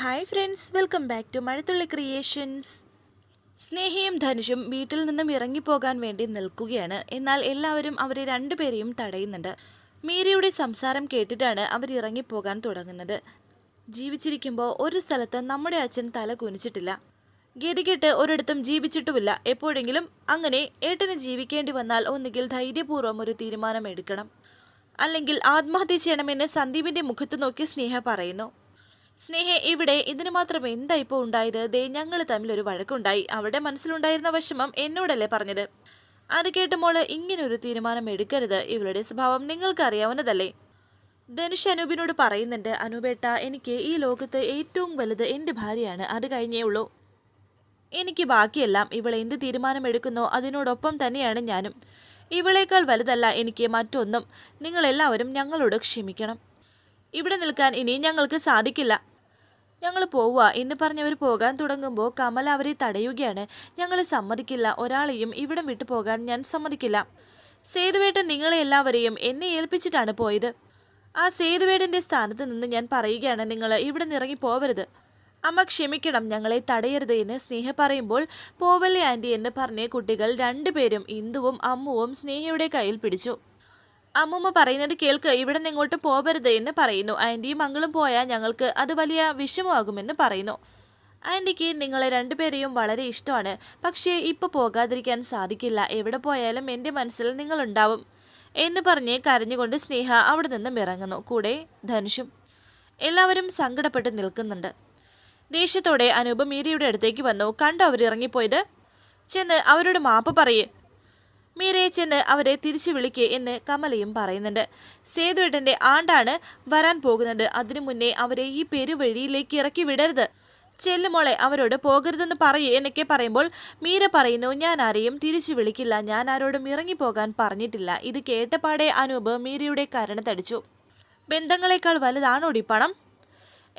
Hi friends welcome back to Mazhathulli creations സ്നേഹയും ധനുഷും വീട്ടിൽ നിന്നും ഇറങ്ങിപ്പോകാൻ വേണ്ടി നിൽക്കുകയാണ്. എന്നാൽ എല്ലാവരും അവരെ രണ്ടുപേരെയും തടയുന്നുണ്ട്. മീരയുടെ സംസാരം കേട്ടിട്ടാണ് അവർ ഇറങ്ങിപ്പോകാൻ തുടങ്ങുന്നത്. ജീവിച്ചിരിക്കുമ്പോൾ ഒരു സ്ഥലത്ത് നമ്മുടെ അച്ഛൻ തല കുനിച്ചിട്ടില്ല. ഗതികെട്ട് ഒരിടത്തും ജീവിച്ചിട്ടുമില്ല. എപ്പോഴെങ്കിലും അങ്ങനെ ഏട്ടന് ജീവിക്കേണ്ടി വന്നാൽ ഒന്നുകിൽ ധൈര്യപൂർവം ഒരു തീരുമാനം എടുക്കണം. അല്ലെങ്കിൽ ആത്മഹത്യ ചെയ്യണമെന്ന് സന്ദീപിന്റെ മുഖത്ത് നോക്കി സ്നേഹ പറയുന്നു. സ്നേഹ ഇവിടെ ഇതിന് മാത്രം എന്താ ഇപ്പോൾ ഉണ്ടായത്? ദേ ഞങ്ങൾ തമ്മിൽ ഒരു വഴക്കുണ്ടായി. അവരുടെ മനസ്സിലുണ്ടായിരുന്ന വിഷമം എന്നോടല്ലേ പറഞ്ഞത്? അത് കേട്ട് മോൾ ഇങ്ങനെ ഒരു തീരുമാനം എടുക്കരുത്. ഇവളുടെ സ്വഭാവം നിങ്ങൾക്ക് അറിയാവുന്നതല്ലേ ധനുഷ് അനൂപിനോട് പറയുന്നുണ്ട് അനൂപേട്ട എനിക്ക് ഈ ലോകത്ത് ഏറ്റവും വലുത് എന്റെ ഭാര്യയാണ്. അത് കഴിഞ്ഞേ ഉള്ളൂ. എനിക്ക് ബാക്കിയെല്ലാം. ഇവൾ എന്ത് തീരുമാനമെടുക്കുന്നോ അതിനോടൊപ്പം തന്നെയാണ് ഞാനും. ഇവളേക്കാൾ വലുതല്ല എനിക്ക് മറ്റൊന്നും. നിങ്ങളെല്ലാവരും ഞങ്ങളോട് ക്ഷമിക്കണം. ഇവിടെ നിൽക്കാൻ ഇനി ഞങ്ങൾക്ക് സാധിക്കില്ല. ഞങ്ങൾ പോവുക. എന്ന് പറഞ്ഞവർ പോകാൻ തുടങ്ങുമ്പോൾ കമൽ അവരെ തടയുകയാണ്. ഞങ്ങൾ സമ്മതിക്കില്ല. ഒരാളെയും ഇവിടം വിട്ടു പോകാൻ ഞാൻ സമ്മതിക്കില്ല. സേതുവേട്ടൻ നിങ്ങളെ എല്ലാവരെയും എന്നെ ഏൽപ്പിച്ചിട്ടാണ് പോയത്. ആ സേതുവേടിന്റെ സ്ഥാനത്ത് നിന്ന് ഞാൻ പറയുകയാണ് നിങ്ങൾ ഇവിടെ നിന്ന് ഇറങ്ങി പോവരുത്. അമ്മ ക്ഷമിക്കണം. ഞങ്ങളെ തടയരുത് എന്ന് സ്നേഹ പറയുമ്പോൾ പോവല്ലേ ആന്റി എന്ന് പറഞ്ഞ കുട്ടികൾ രണ്ടുപേരും ഇന്ദുവും അമ്മുവും സ്നേഹയുടെ കയ്യിൽ പിടിച്ചു. അമ്മുമ്മ പറയുന്നത് കേൾക്ക് ഇവിടെ നിന്ന് ഇങ്ങോട്ട് പോവരുത് എന്ന് പറയുന്നു. ആന്റിയും മംഗളും പോയാൽ ഞങ്ങൾക്ക് അത് വലിയ വിഷമമാകുമെന്ന് പറയുന്നു. ആന്റിക്ക് നിങ്ങളെ രണ്ടുപേരെയും വളരെ ഇഷ്ടമാണ്. പക്ഷേ ഇപ്പോൾ പോകാതിരിക്കാൻ സാധിക്കില്ല. എവിടെ പോയാലും എന്റെ മനസ്സിൽ നിങ്ങളുണ്ടാവും എന്ന് പറഞ്ഞ് കരഞ്ഞുകൊണ്ട് സ്നേഹ അവിടെ നിന്നും ഇറങ്ങുന്നു. കൂടെ ധനുഷും എല്ലാവരും സങ്കടപ്പെട്ട് നിൽക്കുന്നുണ്ട്. ദേഷ്യത്തോടെ അനൂപ് മീരയുടെ അടുത്തേക്ക് വന്നു. കണ്ടു അവർ ഇറങ്ങിപ്പോയത് ചെന്ന് അവരോട് മാപ്പ് പറയേ. മീരയെ ചെന്ന് അവരെ തിരിച്ചു വിളിക്കേ എന്ന് കമലയും പറയുന്നുണ്ട്. സേതുവേട്ടന്റെ ആണ്ടാണ് വരാൻ പോകുന്നത്. അതിനു മുന്നേ അവരെ ഈ പെരുവഴിയിലേക്ക് ഇറക്കി വിടരുത്. ചെല്ലുമോളെ അവരോട് പോകരുതെന്ന് പറയേ എന്നൊക്കെ പറയുമ്പോൾ മീര പറയുന്നു ഞാൻ ആരെയും തിരിച്ചു വിളിക്കില്ല. ഞാൻ ആരോടും ഇറങ്ങിപ്പോകാൻ പറഞ്ഞിട്ടില്ല. ഇത് കേട്ടപാടെ അനൂപ് മീരയുടെ കരണത്തടിച്ചു. ബന്ധങ്ങളെക്കാൾ വലുതാണോടി പണം?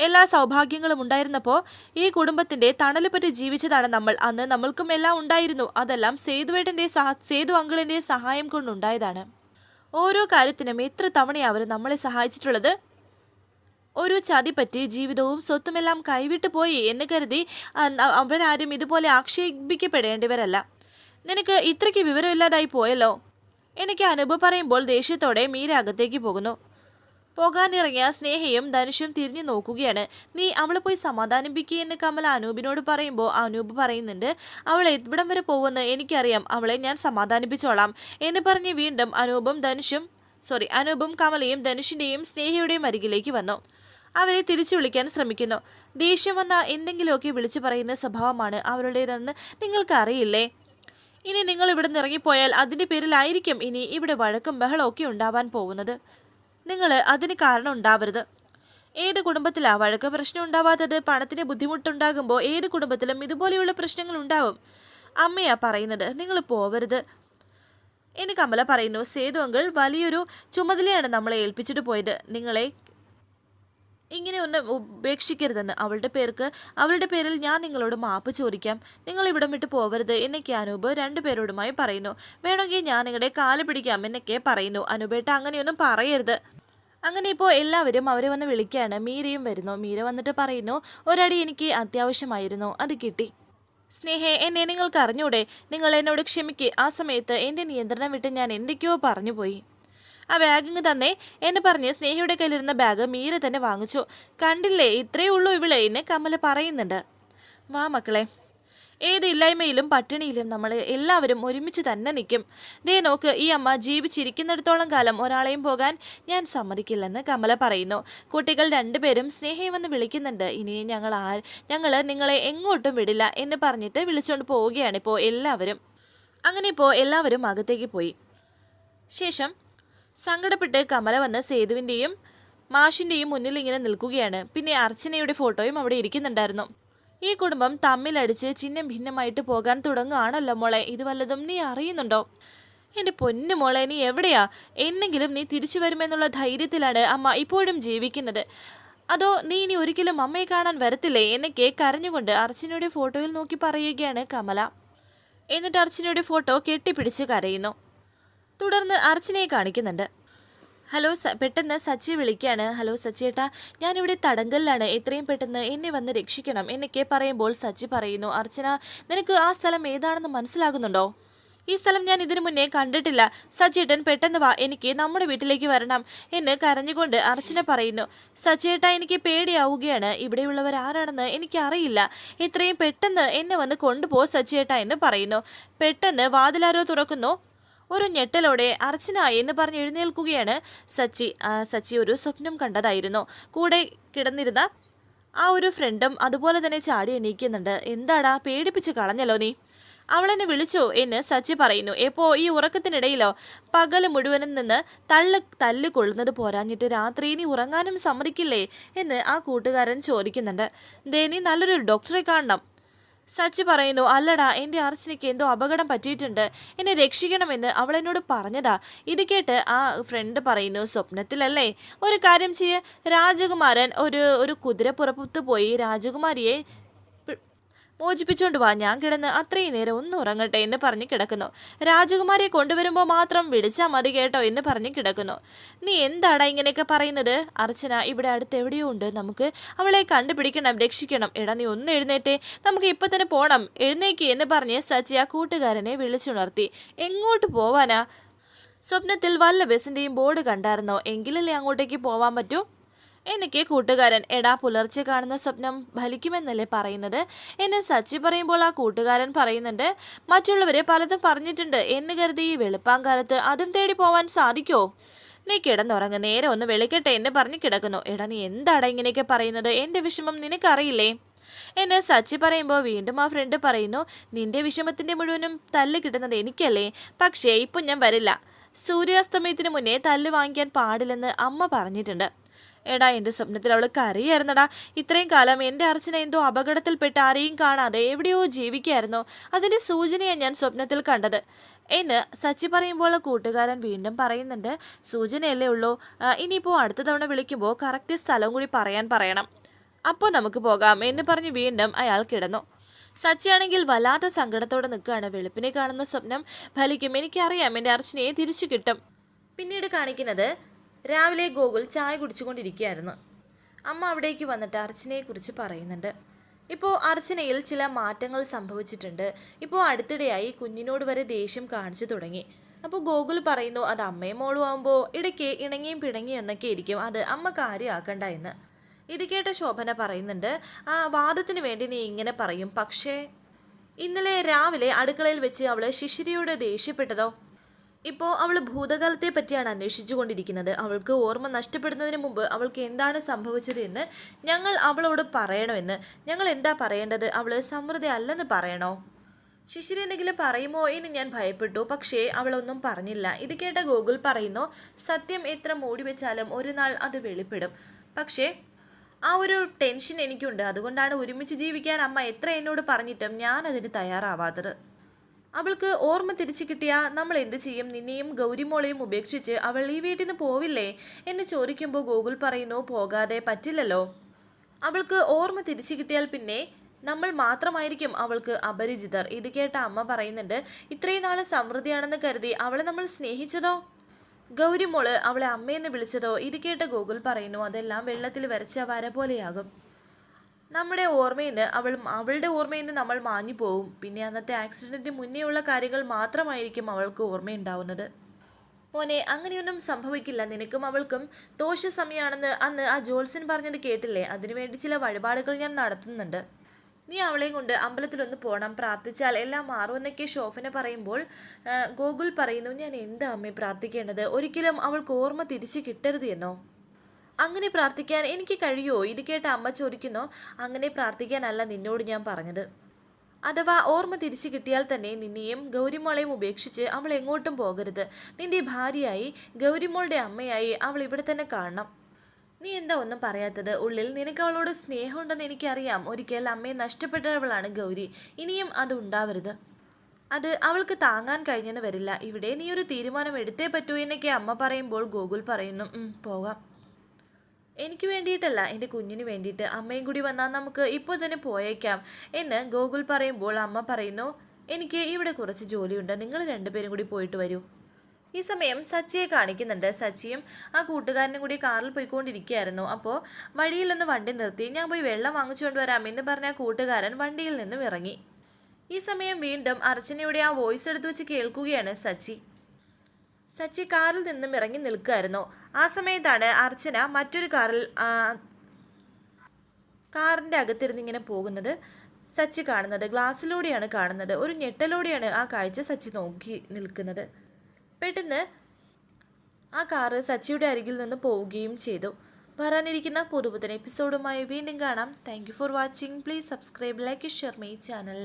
എല്ലാ സൗഭാഗ്യങ്ങളും ഉണ്ടായിരുന്നപ്പോൾ ഈ കുടുംബത്തിന്റെ തണൽ പറ്റി ജീവിച്ചതാണ് നമ്മൾ. അന്ന് നമ്മൾക്കും എല്ലാം ഉണ്ടായിരുന്നു. അതെല്ലാം സേതുവേട്ടന്റെ സേതു അങ്കിളിന്റെ സഹായം കൊണ്ടുണ്ടായതാണ്. ഓരോ കാര്യത്തിനും എത്ര തവണയാണ് അവർ നമ്മളെ സഹായിച്ചിട്ടുള്ളത്? ഒരു ചതി പറ്റി ജീവിതവും സ്വത്തുമെല്ലാം കൈവിട്ടു പോയി എന്ന് കരുതി അവരാരും ഇതുപോലെ ആക്ഷേപിക്കപ്പെടേണ്ടവരല്ല. നിനക്ക് ഇത്രയ്ക്ക് വിവരമില്ലാതായി പോയല്ലോ? എനിക്ക് അനുഭവം പറയുമ്പോൾ ദേഷ്യത്തോടെ മീര അകത്തേക്ക് പോകുന്നു. പോകാനിറങ്ങിയ സ്നേഹയും ധനുഷും തിരിഞ്ഞു നോക്കുകയാണ്. നീ അവളെ പോയി സമാധാനിപ്പിക്കുകയെന്ന് കമൽ അനൂപിനോട് പറയുമ്പോൾ അനൂപ് പറയുന്നുണ്ട് അവൾ എവിടം വരെ പോകുമെന്ന് എനിക്കറിയാം. അവളെ ഞാൻ സമാധാനിപ്പിച്ചോളാം എന്ന് പറഞ്ഞ് വീണ്ടും അനൂപും ധനുഷും സോറി അനൂപും കമലയും ധനുഷിന്റെയും സ്നേഹയുടെയും അരികിലേക്ക് വന്നു. അവരെ തിരിച്ചു വിളിക്കാൻ ശ്രമിക്കുന്നു. ദേഷ്യം വന്ന എന്തെങ്കിലുമൊക്കെ വിളിച്ചു പറയുന്ന സ്വഭാവമാണ് അവരുടേതെന്ന് നിങ്ങൾക്കറിയില്ലേ? ഇനി നിങ്ങൾ ഇവിടെ നിന്ന് ഇറങ്ങിപ്പോയാൽ അതിന്റെ പേരിലായിരിക്കും ഇനി ഇവിടെ വഴക്കും ബഹളമൊക്കെ ഉണ്ടാവാൻ പോകുന്നത്. നിങ്ങൾ അതിന് കാരണം ഉണ്ടാവരുത്. ഏത് കുടുംബത്തിലാ വഴക്ക് പ്രശ്നം ഉണ്ടാവാത്തത്? പണത്തിന് ബുദ്ധിമുട്ടുണ്ടാകുമ്പോൾ ഏത് കുടുംബത്തിലും ഇതുപോലെയുള്ള പ്രശ്നങ്ങൾ ഉണ്ടാവും. അമ്മയാ പറയുന്നത്. നിങ്ങൾ പോവരുത്. എന്ന് കമല പറയുന്നു. സേതു അങ്കിൾ വലിയൊരു ചുമതലയാണ് നമ്മളെ ഏൽപ്പിച്ചിട്ട് പോയത്. നിങ്ങളെ ഇങ്ങനെ ഒന്ന് ഉപേക്ഷിക്കരുതെന്ന്. അവളുടെ പേർക്ക് അവളുടെ പേരിൽ ഞാൻ നിങ്ങളോട് മാപ്പ് ചോദിക്കാം. നിങ്ങൾ ഇവിടം വിട്ട് പോവരുത് എന്നൊക്കെ അനൂപ് രണ്ടുപേരോടുമായി പറയുന്നു. വേണമെങ്കിൽ ഞാൻ നിങ്ങളുടെ കാൽ പിടിക്കാം എന്നൊക്കെ പറയുന്നു. അനൂപേട്ട അങ്ങനെയൊന്നും പറയരുത്. അങ്ങനെ ഇപ്പോൾ എല്ലാവരും അവരെ വന്ന് വിളിക്കുകയാണ് മീരയും വരുന്നു. മീര വന്നിട്ട് പറയുന്നു ഒരടി എനിക്ക് അത്യാവശ്യമായിരുന്നു. അത് കിട്ടി. സ്നേഹേ എന്നെ നിങ്ങൾക്ക് അറിഞ്ഞൂടെ? നിങ്ങൾ എന്നോട് ക്ഷമിക്ക്. ആ സമയത്ത് എന്റെ നിയന്ത്രണം വിട്ട് ഞാൻ എന്തൊക്കെയോ പറഞ്ഞു പോയി. ആ ബാഗിങ് തന്നെ. എന്നെ പറഞ്ഞ് സ്നേഹയുടെ കയ്യിലിരുന്ന ബാഗ് മീര തന്നെ വാങ്ങിച്ചു. കണ്ടില്ലേ? ഇത്രയേ ഉള്ളൂ ഇവിടെ എന്നെ കമല പറയുന്നുണ്ട്. വാ മക്കളെ. ഏത് ഇല്ലായ്മയിലും പട്ടിണിയിലും നമ്മൾ എല്ലാവരും ഒരുമിച്ച് തന്നെ നിൽക്കും ദേ നോക്ക് ഈ അമ്മ ജീവിച്ചിരിക്കുന്നിടത്തോളം കാലം ഒരാളെയും പോകാൻ ഞാൻ സമ്മതിക്കില്ലെന്ന് കമല പറയുന്നു. കുട്ടികൾ രണ്ടുപേരും സ്നേഹം വന്ന് വിളിക്കുന്നുണ്ട്. ഇനി ഞങ്ങൾ ആ ഞങ്ങൾ നിങ്ങളെ എങ്ങോട്ടും വിടില്ല എന്ന് പറഞ്ഞിട്ട് വിളിച്ചുകൊണ്ട് പോവുകയാണ് ഇപ്പോൾ എല്ലാവരും. അങ്ങനെ ഇപ്പോൾ എല്ലാവരും അകത്തേക്ക് പോയി. ശേഷം സങ്കടപ്പെട്ട് കമല വന്ന് സേതുവിന്റെയും മാഷിന്റെയും മുന്നിൽ ഇങ്ങനെ നിൽക്കുകയാണ്. പിന്നെ അർച്ചനയുടെ ഫോട്ടോയും അവിടെ ഇരിക്കുന്നുണ്ടായിരുന്നു. ഈ കുടുംബം തമ്മിലടിച്ച് ചിഹ്നം ഭിന്നമായിട്ട് പോകാൻ തുടങ്ങുകയാണല്ലോ മോളെ. ഇത് വല്ലതും നീ അറിയുന്നുണ്ടോ? എന്റെ പൊന്നു മോളെ നീ എവിടെയാ? എന്നെങ്കിലും നീ തിരിച്ചു വരുമെന്നുള്ള ധൈര്യത്തിലാണ് അമ്മ ഇപ്പോഴും ജീവിക്കുന്നത്. അതോ നീ ഇനി ഒരിക്കലും അമ്മയെ കാണാൻ വരത്തില്ലേ? എന്നൊക്കെ കരഞ്ഞുകൊണ്ട് അർച്ചനയുടെ ഫോട്ടോയിൽ നോക്കി പറയുകയാണ് കമല. എന്നിട്ട് അർച്ചനയുടെ ഫോട്ടോ കെട്ടിപ്പിടിച്ച് കരയുന്നു. തുടർന്ന് അർച്ചനയെ കാണിക്കുന്നുണ്ട്. ഹലോ പെട്ടെന്ന് സച്ചി വിളിക്കുകയാണ് ഹലോ സച്ചിയേട്ടാ ഞാനിവിടെ തടങ്കലിലാണ്. എത്രയും പെട്ടെന്ന് എന്നെ വന്ന് രക്ഷിക്കണം. എന്നൊക്കെ പറയുമ്പോൾ സച്ചി പറയുന്നു അർച്ചന നിനക്ക് ആ സ്ഥലം ഏതാണെന്ന് മനസ്സിലാകുന്നുണ്ടോ? ഈ സ്ഥലം ഞാൻ ഇതിനു മുന്നേ കണ്ടിട്ടില്ല. സച്ചേട്ടൻ പെട്ടെന്ന് വാ. എനിക്ക് നമ്മുടെ വീട്ടിലേക്ക് വരണം. എന്ന് കരഞ്ഞുകൊണ്ട് അർച്ചന പറയുന്നു. സച്ചേട്ട എനിക്ക് പേടിയാവുകയാണ്. ഇവിടെയുള്ളവർ ആരാണെന്ന് എനിക്കറിയില്ല. എത്രയും പെട്ടെന്ന് എന്നെ വന്ന് കൊണ്ടുപോ സച്ചേട്ട എന്ന് പറയുന്നു. പെട്ടെന്ന് വാതിലാരോ തുറക്കുന്നു. ഒരു ഞെട്ടലോടെ അർച്ചന എന്ന് പറഞ്ഞ് എഴുന്നേൽക്കുകയാണ് സച്ചി. സച്ചി ഒരു സ്വപ്നം കണ്ടതായിരുന്നു. കൂടെ കിടന്നിരുന്ന ആ ഒരു ഫ്രണ്ടും അതുപോലെ തന്നെ ചാടി എണീക്കുന്നുണ്ട്. എന്താടാ പേടിപ്പിച്ച് കളഞ്ഞല്ലോ നീ. അവളെന്നെ വിളിച്ചോ എന്ന് സച്ചി പറയുന്നു. എപ്പോ ഈ ഉറക്കത്തിനിടയിലോ പകൽ മുഴുവനും നിന്ന് തള്ളു തല്ല് കൊള്ളുന്നത് പോരാഞ്ഞിട്ട് രാത്രി നീ ഉറങ്ങാനും സമ്മതിക്കില്ലേ എന്ന് ആ കൂട്ടുകാരൻ ചോദിക്കുന്നുണ്ട്. ദേ നീ നല്ലൊരു ഡോക്ടറെ കാണണം. സച്ചി പറയുന്നു അല്ലടാ എന്റെ അർച്ചനയ്ക്ക് എന്തോ അപകടം പറ്റിയിട്ടുണ്ട്. എന്നെ രക്ഷിക്കണമെന്ന് അവൾ എന്നോട് പറഞ്ഞതാ. ഇത് കേട്ട് ആ ഫ്രണ്ട് പറയുന്നു സ്വപ്നത്തിലല്ലേ? ഒരു കാര്യം ചെയ്യ്. രാജകുമാരൻ ഒരു ഒരു കുതിരപ്പുറത്ത് പോയി രാജകുമാരിയെ മോചിപ്പിച്ചോണ്ട് വാ ഞാൻ കിടന്ന് അത്രയും നേരം ഒന്ന് ഉറങ്ങട്ടെ എന്ന് പറഞ്ഞ് കിടക്കുന്നു. രാജകുമാരിയെ കൊണ്ടുവരുമ്പോൾ മാത്രം വിളിച്ചാൽ മതി കേട്ടോ എന്ന് പറഞ്ഞ് കിടക്കുന്നു. നീ എന്താടാ ഇങ്ങനെയൊക്കെ പറയുന്നത്? അർച്ചന ഇവിടെ അടുത്ത് എവിടെയോ ഉണ്ട്. നമുക്ക് അവളെ കണ്ടുപിടിക്കണം രക്ഷിക്കണം. എടാ നീ ഒന്ന് എഴുന്നേറ്റേ. നമുക്ക് ഇപ്പൊ തന്നെ പോകണം എഴുന്നേക്ക് എന്ന് പറഞ്ഞ് സച്ചി ആ കൂട്ടുകാരനെ വിളിച്ചുണർത്തി. എങ്ങോട്ട് പോവാനാ? സ്വപ്നത്തിൽ വല്ല ബസിന്റെയും ബോർഡ് കണ്ടായിരുന്നോ? എങ്കിലല്ലേ അങ്ങോട്ടേക്ക് പോവാൻ പറ്റൂ? എനിക്ക് കൂട്ടുകാരൻ എടാ പുലർച്ചെ കാണുന്ന സ്വപ്നം ഫലിക്കുമെന്നല്ലേ പറയുന്നത്? എന്നെ സച്ചി പറയുമ്പോൾ ആ കൂട്ടുകാരൻ പറയുന്നുണ്ട് മറ്റുള്ളവരെ പലതും പറഞ്ഞിട്ടുണ്ട്. എന്ന് കരുതി ഈ വെളുപ്പാങ്കാലത്ത് അതും തേടി പോവാൻ സാധിക്കോ? നീ കിടന്നുറങ്ങ്. നേരെ ഒന്ന് വിളിക്കട്ടെ എന്ന് പറഞ്ഞ് കിടക്കുന്നു. എടാ നീ എന്താടാ ഇങ്ങനെയൊക്കെ പറയുന്നത്? എന്റെ വിഷമം നിനക്കറിയില്ലേ? എന്നെ സച്ചി പറയുമ്പോൾ വീണ്ടും ആ ഫ്രണ്ട് പറയുന്നു നിന്റെ വിഷമത്തിന്റെ മുഴുവനും തല്ല് കിട്ടുന്നത് എനിക്കല്ലേ? പക്ഷേ ഇപ്പം ഞാൻ വരില്ല. സൂര്യാസ്തമയത്തിന് മുന്നേ തല്ല് വാങ്ങിക്കാൻ പാടില്ലെന്ന് അമ്മ പറഞ്ഞിട്ടുണ്ട്. എടാ എന്റെ സ്വപ്നത്തിൽ അവൾ കരയായിരുന്നടാ. ഇത്രയും കാലം എന്റെ അർച്ചന എന്തോ അപകടത്തിൽപ്പെട്ട് ആരെയും കാണാതെ എവിടെയോ ജീവിക്കായിരുന്നു അതിന്റെ സൂചനയാണ് ഞാൻ സ്വപ്നത്തിൽ കണ്ടത്. എന്ന് സച്ചി പറയുമ്പോൾ കൂട്ടുകാരൻ വീണ്ടും പറയുന്നുണ്ട് സൂചനയല്ലേ ഉള്ളൂ. ഇനിയിപ്പോൾ അടുത്ത തവണ വിളിക്കുമ്പോൾ കറക്റ്റ് സ്ഥലം കൂടി പറയാൻ പറയണം. അപ്പോൾ നമുക്ക് പോകാം എന്ന് പറഞ്ഞ് വീണ്ടും അയാൾ കിടന്നു. സച്ചിയാണെങ്കിൽ വല്ലാത്ത സങ്കടത്തോടെ നിൽക്കുകയാണ്. വെളുപ്പിനെ കാണുന്ന സ്വപ്നം ഫലിക്കും എനിക്കറിയാം എന്റെ അർച്ചനയെ തിരിച്ചു കിട്ടും. പിന്നീട് കാണിക്കുന്നത് രാവിലെ ഗോകുൽ ചായ കുടിച്ചുകൊണ്ടിരിക്കുകയായിരുന്നു. അമ്മ അവിടേക്ക് വന്നിട്ട് അർച്ചനയെക്കുറിച്ച് പറയുന്നുണ്ട്. ഇപ്പോൾ അർച്ചനയിൽ ചില മാറ്റങ്ങൾ സംഭവിച്ചിട്ടുണ്ട്. ഇപ്പോൾ അടുത്തിടെയായി കുഞ്ഞിനോട് വരെ ദേഷ്യം കാണിച്ചു തുടങ്ങി. അപ്പോൾ ഗോകുൽ പറയുന്നു അത് അമ്മയും മോളും ആകുമ്പോൾ ഇടയ്ക്ക് ഇണങ്ങിയും പിണങ്ങിയും എന്നൊക്കെ ഇരിക്കും. അത് അമ്മ കാര്യമാക്കണ്ട എന്ന്. ഇത് കേട്ട ശോഭന പറയുന്നുണ്ട് ആ വാദത്തിന് വേണ്ടി നീ ഇങ്ങനെ പറയും. പക്ഷേ ഇന്നലെ രാവിലെ അടുക്കളയിൽ വെച്ച് അവൾ ശിശിരിയോട് ദേഷ്യപ്പെട്ടതോ? ഇപ്പോൾ അവൾ ഭൂതകാലത്തെ പറ്റിയാണ് അന്വേഷിച്ചു കൊണ്ടിരിക്കുന്നത് അവൾക്ക് ഓർമ്മ നഷ്ടപ്പെടുന്നതിന് മുമ്പ് അവൾക്ക് എന്താണ് സംഭവിച്ചത് എന്ന് ഞങ്ങൾ അവളോട് പറയണമെന്ന്. ഞങ്ങൾ എന്താ പറയേണ്ടത്? അവൾ സമൃദ്ധി അല്ലെന്ന് പറയണോ? ശിശിരി എന്തെങ്കിലും പറയുമോ എന്ന് ഞാൻ ഭയപ്പെട്ടു. പക്ഷേ അവളൊന്നും പറഞ്ഞില്ല. ഇത് കേട്ട ഗോകുൽ പറയുന്നു സത്യം എത്ര മൂടി വെച്ചാലും ഒരു നാൾ അത് വെളിപ്പെടും. പക്ഷേ ആ ഒരു ടെൻഷൻ എനിക്കുണ്ട്. അതുകൊണ്ടാണ് ഒരുമിച്ച് ജീവിക്കാൻ അമ്മ എത്ര എന്നോട് പറഞ്ഞിട്ടും ഞാൻ അതിന് തയ്യാറാവാത്തത്. അവൾക്ക് ഓർമ്മ തിരിച്ചു കിട്ടിയാ നമ്മൾ എന്ത് ചെയ്യും? നിന്നെയും ഗൗരിമോളെയും ഉപേക്ഷിച്ച് അവൾ ഈ വീട്ടിൽ നിന്ന് പോവില്ലേ? എന്ന് ചോദിക്കുമ്പോൾ ഗോകുൽ പറയുന്നു പോകാതെ പറ്റില്ലല്ലോ. അവൾക്ക് ഓർമ്മ തിരിച്ചു കിട്ടിയാൽ പിന്നെ നമ്മൾ മാത്രമായിരിക്കും അവൾക്ക് അപരിചിതർ. ഇത് കേട്ട അമ്മ പറയുന്നുണ്ട് ഇത്രയും നാൾ സമൃദ്ധിയാണെന്ന് കരുതി അവളെ നമ്മൾ സ്നേഹിച്ചതോ? ഗൗരിമോൾ അവളെ അമ്മയെന്ന് വിളിച്ചതോ? ഇത് കേട്ട ഗോകുൽ പറയുന്നു അതെല്ലാം വെള്ളത്തിൽ വരച്ച വര പോലെയാകും. നമ്മുടെ ഓർമ്മയിൽ നിന്ന് അവൾ അവളുടെ ഓർമ്മയിൽ നിന്ന് നമ്മൾ മാഞ്ഞു പോവും. പിന്നെ അന്നത്തെ ആക്സിഡന്റിന് മുന്നേ ഉള്ള കാര്യങ്ങൾ മാത്രമായിരിക്കും അവൾക്ക് ഓർമ്മയുണ്ടാവുന്നത്. മോനെ അങ്ങനെയൊന്നും സംഭവിക്കില്ല. നിനക്കും അവൾക്കും ദോഷ സമയമാണെന്ന് അന്ന് ആ ജോൾസൻ പറഞ്ഞത് കേട്ടില്ലേ? അതിനുവേണ്ടി ചില വഴിപാടുകൾ ഞാൻ നടത്തുന്നുണ്ട്. നീ അവളെയും കൊണ്ട് അമ്പലത്തിലൊന്ന് പോകണം പ്രാർത്ഥിച്ചാൽ എല്ലാം മാറുമെന്നൊക്കെ ശോഭന പറയുമ്പോൾ ഗോകുൽ പറയുന്നു ഞാൻ എന്താ അമ്മേ പ്രാർത്ഥിക്കേണ്ടത്? ഒരിക്കലും അവൾക്ക് ഓർമ്മ തിരിച്ചു കിട്ടരുത് എന്നോ? അങ്ങനെ പ്രാർത്ഥിക്കാൻ എനിക്ക് കഴിയുമോ ഇത് കേട്ട അമ്മ ചോദിക്കുന്നോ. അങ്ങനെ പ്രാർത്ഥിക്കാനല്ല നിന്നോട് ഞാൻ പറഞ്ഞത്. അഥവാ ഓർമ്മ തിരിച്ചു കിട്ടിയാൽ തന്നെ നിന്നെയും ഗൗരിമോളെയും ഉപേക്ഷിച്ച് അവൾ എങ്ങോട്ടും പോകരുത്. നിന്റെ ഭാര്യയായി ഗൗരിമോളുടെ അമ്മയായി അവൾ ഇവിടെ തന്നെ കാണണം. നീ എന്താ ഒന്നും പറയാത്തത്? ഉള്ളിൽ നിനക്ക് അവളോട് സ്നേഹമുണ്ടെന്ന് എനിക്കറിയാം. ഒരിക്കൽ അമ്മയെ നഷ്ടപ്പെട്ടവളാണ് ഗൗരി. ഇനിയും അത് ഉണ്ടാവരുത്. അത് അവൾക്ക് താങ്ങാൻ കഴിഞ്ഞെന്ന് വരില്ല. ഇവിടെ നീ ഒരു തീരുമാനം എടുത്തേ പറ്റൂ എന്നൊക്കെ അമ്മ പറയുമ്പോൾ ഗോകുൽ പറയുന്നു. "ഉം, പോകാം. എനിക്ക് വേണ്ടിയിട്ടല്ല എന്റെ കുഞ്ഞിന് വേണ്ടിയിട്ട്. അമ്മയും കൂടി വന്നാൽ നമുക്ക് ഇപ്പോൾ തന്നെ പോയേക്കാം എന്ന് ഗോകുൽ പറയുമ്പോൾ അമ്മ പറയുന്നു എനിക്ക് ഇവിടെ കുറച്ച് ജോലിയുണ്ട്. നിങ്ങൾ രണ്ടുപേരും കൂടി പോയിട്ട് വരൂ. ഈ സമയം സച്ചിയെ കാണിക്കുന്നുണ്ട്. സച്ചിയും ആ കൂട്ടുകാരനും കൂടി കാറിൽ പോയിക്കൊണ്ടിരിക്കുകയായിരുന്നു. അപ്പോൾ വഴിയിലൊന്ന് വണ്ടി നിർത്തി ഞാൻ പോയി വെള്ളം വാങ്ങിച്ചുകൊണ്ട് വരാം എന്ന് പറഞ്ഞ കൂട്ടുകാരൻ വണ്ടിയിൽ നിന്നും ഇറങ്ങി. ഈ സമയം വീണ്ടും അർച്ചനയുടെ ആ വോയിസ് എടുത്തു വെച്ച് കേൾക്കുകയാണ് സച്ചി. സച്ചി കാറിൽ നിന്നും ഇറങ്ങി നിൽക്കുകയായിരുന്നു. ആ സമയത്താണ് അർച്ചന മറ്റൊരു കാറിൽ കാറിന്റെ അകത്തിരുന്ന് ഇങ്ങനെ പോകുന്നത് സച്ചി കാണുന്നത്. ഗ്ലാസ്സിലൂടെയാണ് കാണുന്നത്. ഒരു ഞെട്ടലോടെയാണ് ആ കാഴ്ച സച്ചി നോക്കി നിൽക്കുന്നത്. പെട്ടെന്ന് ആ കാറ് സച്ചിയുടെ അരികിൽ നിന്ന് പോവുകയും ചെയ്തു. വരാനിരിക്കുന്ന പുതുപുത്തൻ എപ്പിസോഡുമായി വീണ്ടും കാണാം. Thank for watching please subscribe like share my channel